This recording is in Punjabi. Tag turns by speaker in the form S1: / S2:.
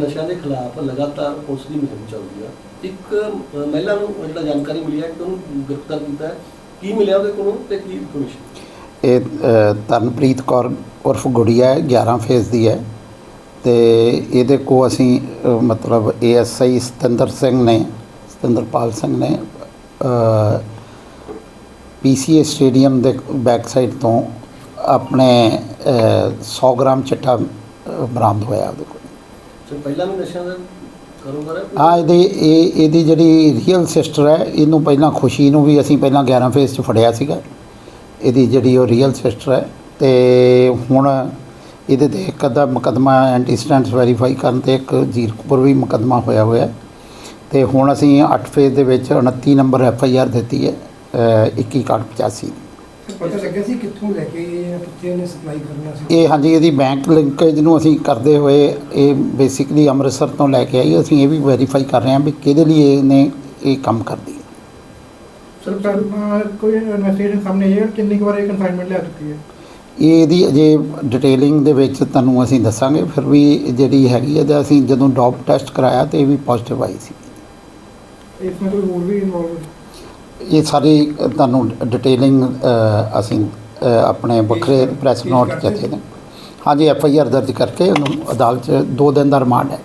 S1: ਨਸ਼ਿਆਂ ਦੇ ਖਿਲਾਫ ਲਗਾਤਾਰ ਪੁਲਿਸ ਦੀ ਮੁਹਿੰਮ ਚੱਲਦੀ ਆ। ਇੱਕ ਮਹਿਲਾ ਨੂੰ ਜਿਹੜਾ ਜਾਣਕਾਰੀ ਮਿਲੀ ਹੈ ਕਿ ਉਹਨੂੰ ਗ੍ਰਿਫਤਾਰ ਕੀਤਾ ਹੈ। ਕੀ ਮਿਲਿਆ ਉਹਦੇ ਕੋਲੋਂ ਤੇ ਕੀ ਇਨਫੋਰਮੇਸ਼ਨ
S2: ਇਹ ਤਰਨਪ੍ਰੀਤ ਕੌਰ ਉਰਫ ਗੁੜੀਆ ਹੈ 11 ਫੇਸ ਦੀ ਹੈ। ਤੇ ਇਹਦੇ ਕੋ ਅਸੀਂ ਮਤਲਬ ਏਐਸਆਈ ਸਤਿੰਦਰ ਸਿੰਘ ਨੇ ਸਤਿੰਦਰਪਾਲ ਸਿੰਘ ਨੇ ਪੀਸੀਏ ਸਟੇਡੀਅਮ ਦੇ ਬੈਕ ਸਾਈਡ ਤੋਂ ਆਪਣੇ ਅ, 100 ਗ੍ਰਾਮ ਚਿੱਟਾ ਬਰਾਮਦ ਹੋਇਆ ਉਹਦੇ ਕੋਲ।
S1: ਸੋ ਪਹਿਲਾਂ ਵੀ ਨਸ਼ਿਆਂ ਦਾ ਹੈ?
S2: ਇਹਦੀ ਇਹ ਇਹਦੀ ਜਿਹੜੀ ਰੀਅਲ ਸਿਸਟਰ ਹੈ ਇਹਨੂੰ ਪਹਿਲਾਂ ਖੁਸ਼ੀ ਨੂੰ ਵੀ ਅਸੀਂ ਪਹਿਲਾਂ 11 ਫੇਜ਼ 'ਚ ਫੜਿਆ ਸੀਗਾ। ਇਹਦੀ ਜਿਹੜੀ ਉਹ ਰੀਅਲ ਸਿਸਟਰ ਹੈ ਤੇ ਹੁਣ ਇਹਦੇ ਤੇ ਇੱਕ ਅੱਧਾ ਮੁਕੱਦਮਾ ਐਂਟੀਸਟੈਂਟਸ ਵੈਰੀਫਾਈ ਕਰਨ ਤੇ ਇੱਕ ਜੀਰਕਪੁਰ ਵੀ ਮੁਕੱਦਮਾ ਹੋਇਆ ਹੋਇਆ। ਤੇ ਹੁਣ ਅਸੀਂ 8 ਫੇਜ਼ ਦੇ ਵਿੱਚ 29 ਨੰਬਰ ਐਫ ਆਈ ਆਰ ਦਿੱਤੀ ਹੈ ਅ, 2185
S3: ਪਤਾ ਲੱਗਿਆ ਸੀ ਕਿੱਥੋਂ ਲੈ ਕੇ ਕਿੱਥੇ ਇਹਨੇ ਸਪਲਾਈ ਕਰਨਾ ਸੀ?
S2: ਇਹ ਹਾਂਜੀ ਇਹਦੀ ਬੈਂਕ ਲਿੰਕੇਜ ਨੂੰ ਅਸੀਂ ਕਰਦੇ ਹੋਏ ਇਹ ਬੇਸਿਕਲੀ ਅੰਮ੍ਰਿਤਸਰ ਤੋਂ ਲੈ ਕੇ ਆਈ ਅਸੀਂ ਇਹ ਵੀ ਵੈਰੀਫਾਈ ਕਰ ਰਹੇ ਹਾਂ ਵੀ ਕਿਹਦੇ ਲਈ ਇਹਨੇ ਇਹ ਕੰਮ ਕਰਦੀ ਹੈ
S3: ਸਰ ਕੋਈ ਇਨਵੈਸਟੀਗੇਸ਼ਨ ਸਾਹਮਣੇ ਆਈ ਹੈ ਕਿੰਨੀ ਵਾਰ ਇਹ ਕਨਸਾਈਨਮੈਂਟ ਲੈ ਚੁੱਕੀ ਹੈ?
S2: ਇਹ ਇਹਦੀ ਅਜੇ ਡਿਟੇਲਿੰਗ ਦੇ ਵਿੱਚ ਤੁਹਾਨੂੰ ਅਸੀਂ ਦੱਸਾਂਗੇ ਫਿਰ ਵੀ ਜਿਹੜੀ ਹੈਗੀ ਹੈ ਤੇ ਅਸੀਂ ਜਦੋਂ ਡੋਪ ਟੈਸਟ ਕਰਾਇਆ ਤੇ ਇਹ ਵੀ ਪੋਜ਼ਿਟਿਵ ਆਈ ਸੀ।
S3: ਇਸ ਵਿੱਚ ਕੋਈ ਹੋਰ ਵੀ ਇਨਵੋਲਵ
S2: ਇਹ ਸਾਰੀ ਤੁਹਾਨੂੰ ਡਿਟੇਲਿੰਗ ਅਸੀਂ ਆਪਣੇ ਵੱਖਰੇ ਪ੍ਰੈਸ ਨੋਟ ਚ ਦੇ ਦੇ ਹਾਂਜੀ ਐਫ ਆਈ ਆਰ ਦਰਜ ਕਰਕੇ ਉਹਨੂੰ ਅਦਾਲਤ 'ਚ 2 ਦਿਨ ਦਾ ਰਿਮਾਂਡ ਹੈ।